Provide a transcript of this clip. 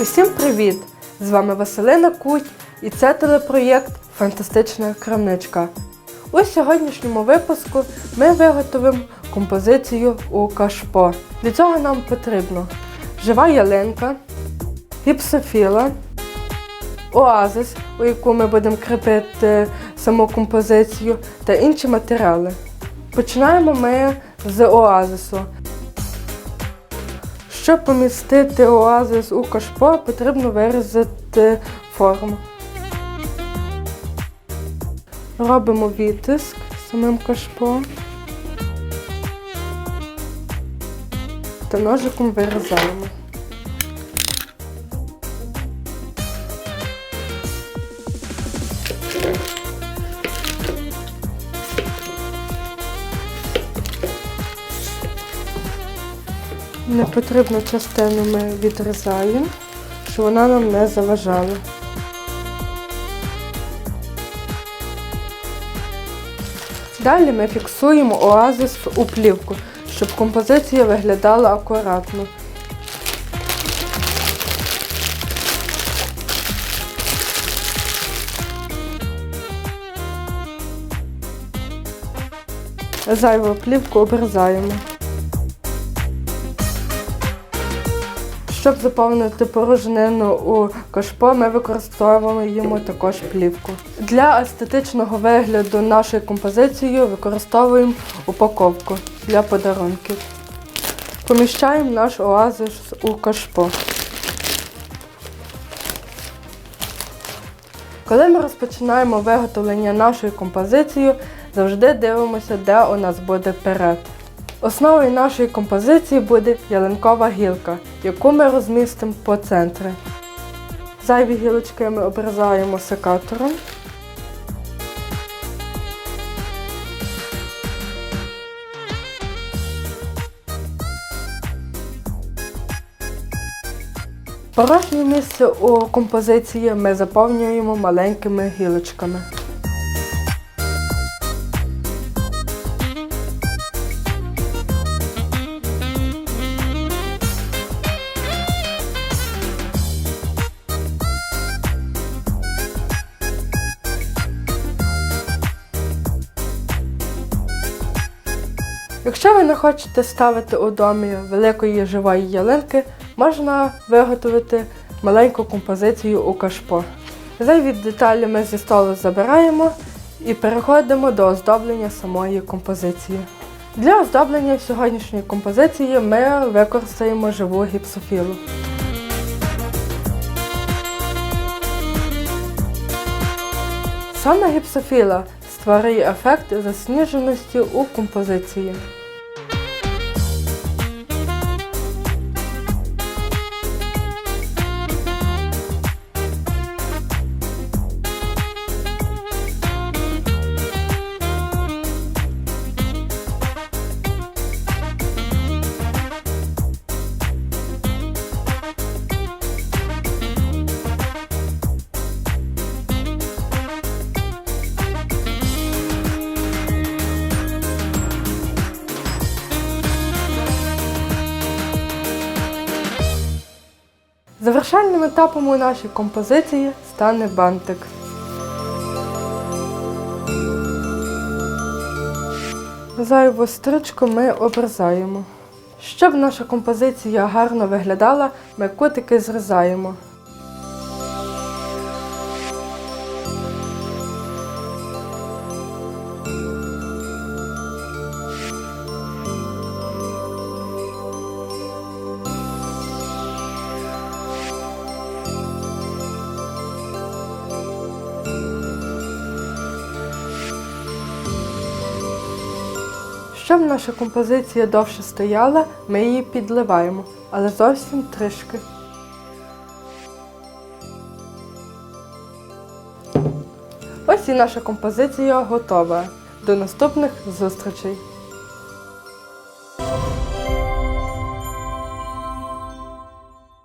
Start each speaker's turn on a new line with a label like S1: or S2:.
S1: Усім привіт! З вами Василина Куть і це телепроєкт Фантастична крамничка. У сьогоднішньому випуску ми виготовимо композицію у кашпо. Для цього нам потрібно жива ялинка, гіпсофіла, оазис, у яку ми будемо кріпити саму композицію, та інші матеріали. Починаємо ми з оазису. Щоб помістити оазис у кашпо, потрібно вирізати форму. Робимо відтиск самим кашпо та ножиком вирізаємо. Непотрібну частину ми відрізаємо, щоб вона нам не заважала. Далі ми фіксуємо оазис у плівку, щоб композиція виглядала акуратно. Зайву плівку обрізаємо. Щоб заповнити порожнину у кашпо, ми використовуємо також плівку. Для естетичного вигляду нашої композиції використовуємо упаковку для подарунків. Поміщаємо наш оазис у кашпо. Коли ми розпочинаємо виготовлення нашої композиції, завжди дивимося, де у нас буде перед. Основою нашої композиції буде ялинкова гілка, яку ми розмістимо по центрі. Зайві гілочки ми обрізаємо секатором. Порожнє місце у композиції ми заповнюємо маленькими гілочками. Якщо ви не хочете ставити у домі великої живої ялинки, можна виготовити маленьку композицію у кашпо. Зайві деталі ми зі столу забираємо і переходимо до оздоблення самої композиції. Для оздоблення сьогоднішньої композиції ми використаємо живу гіпсофілу. Саме гіпсофіла створює ефект засніженості у композиції. Завершальним етапом у нашій композиції стане бантик. Зайву стрічку ми обрізаємо. Щоб наша композиція гарно виглядала, ми кутики зрізаємо. Щоб наша композиція довше стояла, ми її підливаємо, але зовсім трішки. Ось і наша композиція готова. До наступних зустрічей!